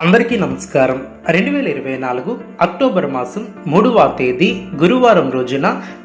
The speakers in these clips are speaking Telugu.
అందరికీ నమస్కారం. రెండు వేల ఇరవై నాలుగు అక్టోబర్ మాసం మూడవ తేదీ గురువారం రోజున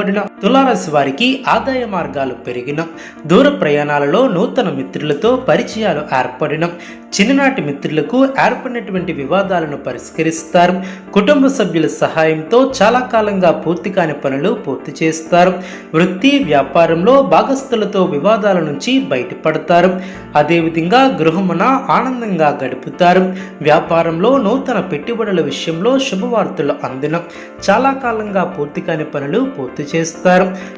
చేయబడిన తులారాశి వారికి ఆదాయ మార్గాలు పెరిగిన. దూర ప్రయాణాలలో నూతన మిత్రులతో పరిచయాలు ఏర్పడిన. చిన్ననాటి మిత్రులకు ఏర్పడినటువంటి వివాదాలను పరిష్కరిస్తారు. కుటుంబ సభ్యుల సహాయంతో చాలా కాలంగా పూర్తి కాని పనులు పూర్తి చేస్తారు. వృత్తి వ్యాపారంలో భాగస్థులతో వివాదాల నుంచి బయటపడతారు. అదేవిధంగా గృహమున ఆనందంగా గడుపుతారు. వ్యాపారంలో నూతన పెట్టుబడుల విషయంలో శుభవార్తలు అందిన. చాలా కాలంగా పూర్తి కాని పనులు పూర్తి చేస్తారు.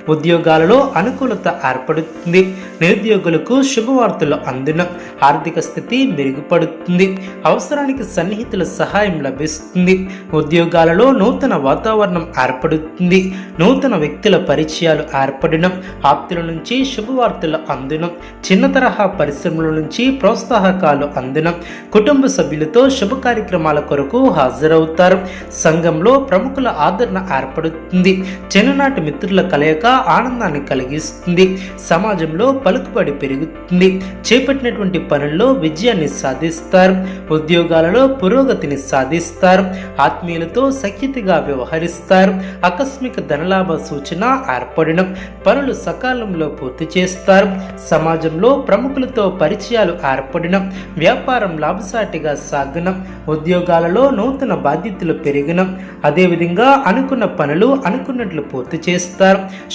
ఉద్యోగాలలో అనుకూలత ఏర్పడుతుంది. నిరుద్యోగులకు శుభవార్తలు అందిన. ఆర్థిక స్థితి మెరుగుపడుతుంది. అవసరానికి సన్నిహితుల సహాయం లభిస్తుంది. ఉద్యోగాలలో నూతన వాతావరణం ఏర్పడుతుంది. నూతన వ్యక్తుల పరిచయాలు ఏర్పడడం ఆప్తుల నుంచి శుభవార్తలు అందడం చిన్న తరహా పరిశ్రమల నుంచి ప్రోత్సాహకాలు అందడం కుటుంబ సభ్యులతో శుభ కార్యక్రమాల కొరకు హాజరవుతారు. సంఘంలో ప్రముఖుల ఆదరణ ఏర్పడుతుంది. చిన్ననాటి మిత్రుల కలయిక ఆనందాన్ని కలిగిస్తుంది. సమాజంలో పలుకుబడి పెరుగుతుంది. చేపట్టినటువంటి పనుల్లో విజయాన్ని సాధిస్తారు. ఉద్యోగాలలో పురోగతిని సాధిస్తారు. ఆత్మీయులతో సఖ్యతగా వ్యవహరిస్తారు. ఆకస్మిక ధనలాభ సూచన ఏర్పడడం పనులు సకాలంలో పూర్తి చేస్తారు. సమాజంలో ప్రముఖులతో పరిచయాలు ఏర్పడడం వ్యాపారం లాభసాటిగా సాగడం ఉద్యోగాలలో నూతన బాధ్యతలు పెరగడం అదేవిధంగా అనుకున్న పనులు అనుకున్నట్లు పూర్తి చేస్తారు.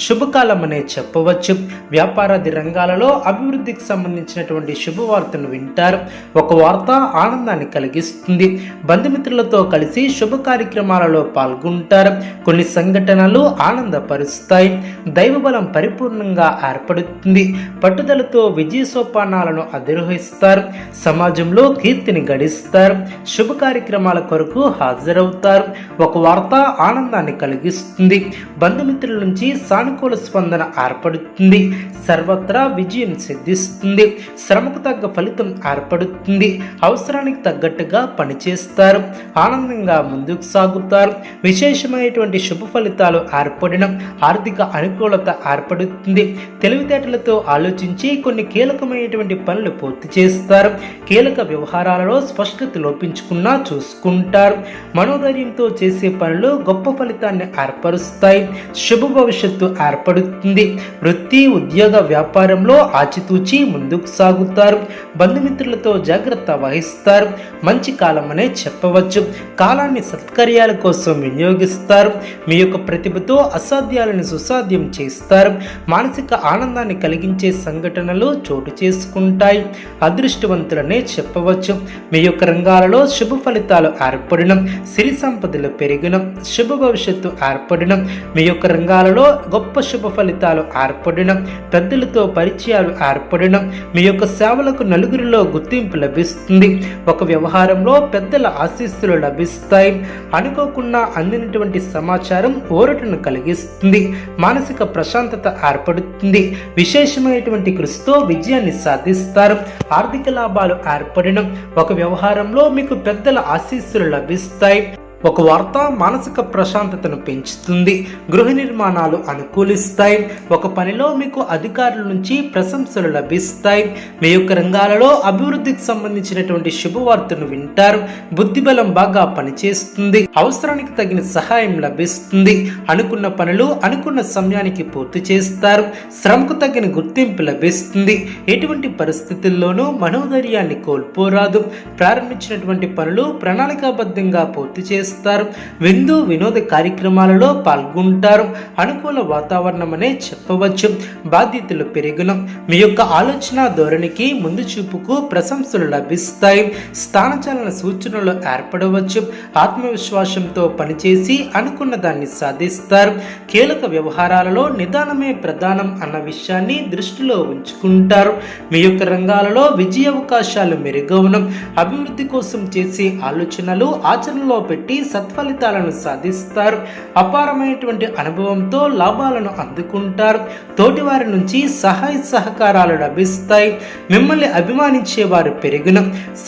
శుభకాలం అనే చెప్పవచ్చు. వ్యాపారాది రంగాలలో అభివృద్ధికి సంబంధించినటువంటి శుభవార్తను వింటారు. ఒక వార్త ఆనందాన్ని కలిగిస్తుంది. బంధుమిత్రులతో కలిసి శుభ కార్యక్రమాలలో పాల్గొంటారు. కొన్ని సంఘటనలు ఆనందపరుస్తాయి. దైవబలం పరిపూర్ణంగా ఏర్పడుతుంది. పట్టుదలతో విజయ సోపానాలను అధిరోహిస్తారు. సమాజంలో కీర్తిని గడిస్తారు. శుభ కార్యక్రమాల కొరకు హాజరవుతారు. ఒక వార్త ఆనందాన్ని కలిగిస్తుంది. బంధుమిత్రుల నుంచి సానుకూల స్పందన ఏర్పడుతుంది. సర్వత్రా విజయం సిద్ధిస్తుంది. శ్రమకు తగ్గ ఫలితం ఏర్పడుతుంది. అవసరానికి తగ్గట్టుగా పనిచేస్తారు. ఆనందంగా ముందుకు సాగుతారు. విశేషమైనటువంటి శుభ ఫలితాలు ఏర్పడడం ఆర్థిక అనుకూలత ఏర్పడుతుంది. తెలివితేటలతో ఆలోచించి కొన్ని కీలకమైనటువంటి పనులు పూర్తి చేస్తారు. కీలక వ్యవహారాలలో స్పష్టత లోపించుకున్నా చూసుకుంటారు. మనోధైర్యంతో చేసే పనులు గొప్ప ఫలితాన్ని ఏర్పరుస్తాయి. శుభ భవిష్యత్తు ఏర్పడుతుంది. వృత్తి ఉద్యోగ వ్యాపారంలో ఆచితూచి ముందుకు సాగుతారు. బంధుమిత్రులతో జాగ్రత్త వహిస్తారు. మంచి కాలం అనే చెప్పవచ్చు. కాలాన్ని సత్కార్యాల కోసం వినియోగిస్తారు. మీ యొక్క ప్రతిభతో అసాధ్యాలను సుసాధ్యం చేస్తారు. మానసిక ఆనందాన్ని కలిగించే సంఘటనలు చోటు చేసుకుంటాయి. అదృష్టవంతులనే చెప్పవచ్చు. మీ యొక్క రంగాలలో శుభ ఫలితాలు ఏర్పడడం సిరి సంపదలు పెరగడం శుభ భవిష్యత్తు ఏర్పడడం మీ యొక్క రంగాలలో గొప్ప శుభ ఫలితాలు ఏర్పడడం పెద్దలతో పరిచయాలు ఏర్పడడం మీ యొక్క సేవలకు నలుగురిలో గుర్తింపు లభిస్తుంది. ఒక వ్యవహారంలో పెద్దల ఆశీస్సులు లభిస్తాయి. అనుకోకుండా అందినటువంటి సమాచారం ఓరటను కలిగిస్తుంది. మానసిక ప్రశాంతత ఏర్పడుతుంది. విశేషమైనటువంటి కృషితో విజయాన్ని సాధిస్తారు. ఆర్థిక లాభాలు ఏర్పడడం ఒక వ్యవహారంలో మీకు పెద్దల ఆశీస్సులు లభిస్తాయి. ఒక వార్త మానసిక ప్రశాంతతను పెంచుతుంది గృహ నిర్మాణాలు అనుకూలిస్తాయి ఒక పనిలో మీకు అధికారుల నుంచి ప్రశంసలు లభిస్తాయి. మీ యొక్క రంగాలలో అభివృద్ధికి సంబంధించినటువంటి శుభవార్తను వింటారు బుద్ధిబలం బాగా పనిచేస్తుంది అవసరానికి తగిన సహాయం లభిస్తుంది అనుకున్న పనులు అనుకున్న సమయానికి పూర్తి చేస్తారు శ్రమకు తగిన గుర్తింపు లభిస్తుంది. ఎటువంటి పరిస్థితుల్లోనూ మనోధైర్యాన్ని కోల్పోరాదు ప్రారంభించినటువంటి పనులు ప్రణాళికాబద్ధంగా పూర్తి చేస్తారు. చేస్తారు విందు వినోద కార్యక్రమాలలో పాల్గొంటారు. అనుకూల వాతావరణం అనే చెప్పవచ్చు. బాధ్యతలు పెరిగిన. మీ యొక్క ఆలోచన ధోరణికి ముందు చూపుకు ప్రశంసలు లభిస్తాయి. స్థానచలన సూచనలు ఏర్పడవచ్చు. ఆత్మవిశ్వాసంతో పనిచేసి అనుకున్న దాన్ని సాధిస్తారు. కీలక వ్యవహారాలలో నిదానమే ప్రధానం అన్న విషయాన్ని దృష్టిలో ఉంచుకుంటారు. మీ యొక్క రంగాలలో విజయ అవకాశాలు మెరుగవనం. అభివృద్ధి కోసం చేసే ఆలోచనలు ఆచరణలో పెట్టి సత్ఫలితాలను సాధిస్తారు. అపారమైనటువంటి అనుభవంతో లాభాలను అందుకుంటారు. తోటివారి నుంచి సహాయ సహకారాలు లభిస్తాయి. మిమ్మల్ని అభిమానించే వారు పెరిగిన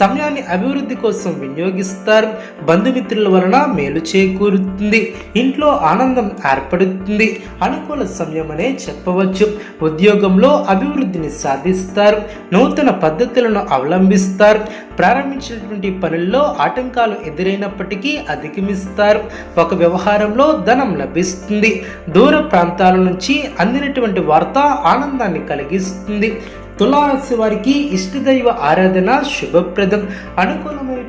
సమయాన్ని అభివృద్ధి కోసం వినియోగిస్తారు. బంధుమిత్రుల వలన మేలు చేకూరుతుంది. ఇంట్లో ఆనందం ఏర్పడుతుంది. అనుకూల సమయం అనే చెప్పవచ్చు. ఉద్యోగంలో అభివృద్ధిని సాధిస్తారు. నూతన పద్ధతులను అవలంబిస్తారు. ప్రారంభించినటువంటి పనుల్లో ఆటంకాలు ఎదురైనప్పటికీ అధిగమిస్తారు. ఒక వ్యవహారంలో ధనం లభిస్తుంది. దూర ప్రాంతాల నుంచి అందినటువంటి వార్త ఆనందాన్ని కలిగిస్తుంది. తులారాశి వారికి ఇష్టదైవ ఆరాధన శుభప్రదం.